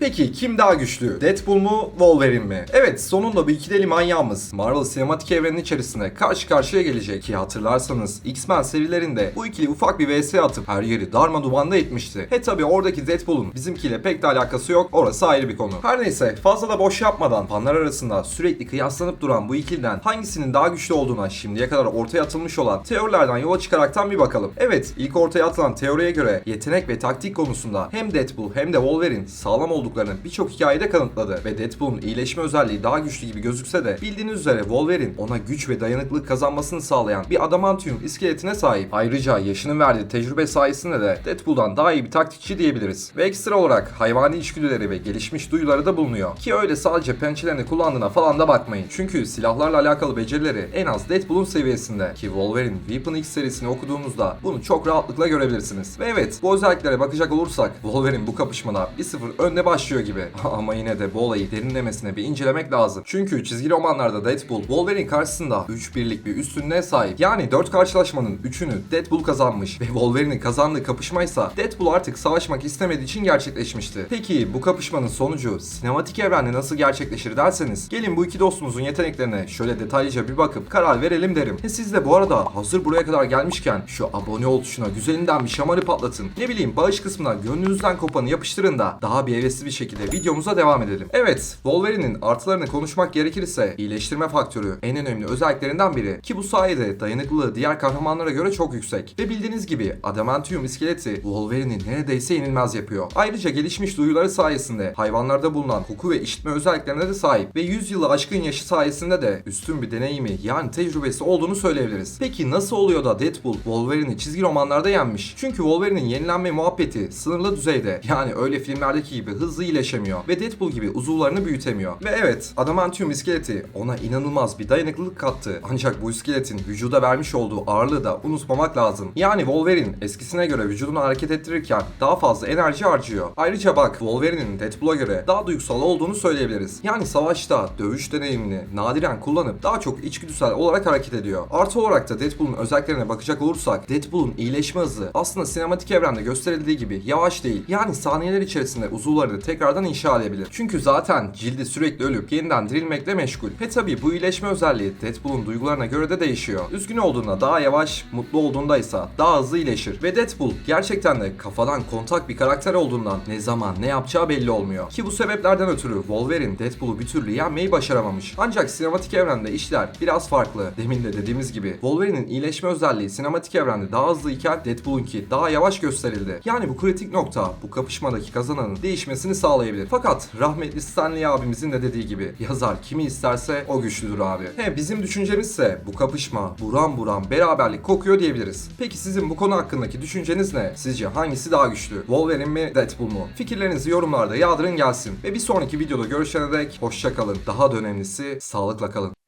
Peki kim daha güçlü? Deadpool mu, Wolverine mi? Evet sonunda bu ikileli manyağımız Marvel sinematik evrenin içerisinde karşı karşıya gelecek ki hatırlarsanız X-Men serilerinde bu ikili ufak bir vs atıp her yeri darma dumanda etmişti. He tabi oradaki Deadpool'un bizimkiyle pek de alakası yok orası ayrı bir konu. Her neyse fazla da boş yapmadan fanlar arasında sürekli kıyaslanıp duran bu ikiliden hangisinin daha güçlü olduğuna şimdiye kadar ortaya atılmış olan teorilerden yola çıkaraktan bir bakalım. Evet ilk ortaya atılan teoriye göre yetenek ve taktik konusunda hem Deadpool hem de Wolverine sağlam olduklarını birçok hikayede kanıtladı ve Deadpool'un iyileşme özelliği daha güçlü gibi gözükse de bildiğiniz üzere Wolverine ona güç ve dayanıklılık kazanmasını sağlayan bir adamantium iskeletine sahip. Ayrıca yaşının verdiği tecrübe sayesinde de Deadpool'dan daha iyi bir taktikçi diyebiliriz. Ve ekstra olarak hayvani içgüdüleri ve gelişmiş duyuları da bulunuyor. Ki öyle sadece pençelerini kullandığına falan da bakmayın. Çünkü silahlarla alakalı becerileri en az Deadpool'un seviyesinde. Ki Wolverine Weapon X serisini okuduğunuzda bunu çok rahatlıkla görebilirsiniz. Ve evet bu özelliklere bakacak olursak Wolverine bu kapışmada 1-0 önde başlıyor gibi. Ama yine de bu olayı derinlemesine bir incelemek lazım. Çünkü çizgi romanlarda Deadpool Wolverine karşısında 3-1'lik bir üstünlüğe sahip. Yani 4 karşılaşmanın 3'ünü Deadpool kazanmış ve Wolverine'in kazandığı kapışmaysa Deadpool artık savaşmak istemediği için gerçekleşmişti. Peki bu kapışmanın sonucu sinematik evrende nasıl gerçekleşir derseniz gelin bu iki dostumuzun yeteneklerine şöyle detaylıca bir bakıp karar verelim derim. E siz de bu arada hazır buraya kadar gelmişken şu abone ol tuşuna güzelinden bir şamarı patlatın. Ne bileyim bağış kısmına gönlünüzden kopanı yapıştırın da daha bir hevesli bir şekilde videomuza devam edelim. Evet Wolverine'in artılarını konuşmak gerekirse iyileştirme faktörü en önemli özelliklerinden biri ki bu sayede dayanıklılığı diğer kahramanlara göre çok yüksek. Ve bildiğiniz gibi adamantium iskeleti Wolverine'i neredeyse yenilmez yapıyor. Ayrıca gelişmiş duyuları sayesinde hayvanlarda bulunan koku ve işitme özelliklerine de sahip ve 100 yılı aşkın yaşı sayesinde de üstün bir deneyimi yani tecrübesi olduğunu söyleyebiliriz. Peki nasıl oluyor da Deadpool Wolverine'i çizgi romanlarda yenmiş? Çünkü Wolverine'in yenilenme muhabbeti sınırlı düzeyde. Yani öyle filmlerdeki gibi hızlı iyileşemiyor ve Deadpool gibi uzuvlarını büyütemiyor. Ve evet adamantium iskeleti ona inanılmaz bir dayanıklılık kattı. Ancak bu iskeletin vücuda vermiş olduğu ağırlığı da unutmamak lazım. Yani Wolverine eskisine göre vücudunu hareket ettirirken daha fazla enerji harcıyor. Ayrıca bak Wolverine'in Deadpool'a göre daha duygusal olduğunu söyleyebiliriz. Yani savaşta dövüş deneyimini nadiren kullanıp daha çok içgüdüsel olarak hareket ediyor. Artı olarak da Deadpool'un özelliklerine bakacak olursak Deadpool'un iyileşme hızı aslında sinematik evrende gösterildiği gibi yavaş değil. Yani saniyeler içerisinde uzuvlarını tekrardan inşa edebilir. Çünkü zaten cildi sürekli ölüp yeniden dirilmekle meşgul. Ve tabi bu iyileşme özelliği Deadpool'un duygularına göre de değişiyor. Üzgün olduğunda daha yavaş, mutlu olduğunda ise daha hızlı iyileşir. Ve Deadpool gerçekten de kafadan kontak bir karakter olduğundan ne zaman ne yapacağı belli olmuyor. Ki bu sebeplerden ötürü Wolverine Deadpool'u bir türlü yenmeyi başaramamış. Ancak sinematik evrende işler biraz farklı. Demin de dediğimiz gibi Wolverine'in iyileşme özelliği sinematik evrende daha hızlı iken Deadpool'unki daha yavaş gösterildi. Yani bu kritik nokta bu kapışmadaki kazananın değişmesini sağlayabilir. Fakat rahmetli Stanley abimizin de dediği gibi yazar kimi isterse o güçlüdür abi. He bizim düşüncemizse bu kapışma buram buram beraberlik kokuyor diyebiliriz. Peki sizin bu konu hakkındaki düşünceniz ne? Sizce hangisi daha güçlü? Wolverine mi Deadpool mu? Fikirlerinizi yorumlarda yağdırın gelsin. Ve bir sonraki videoda görüşene dek hoşça kalın. Daha da önemlisi sağlıkla kalın.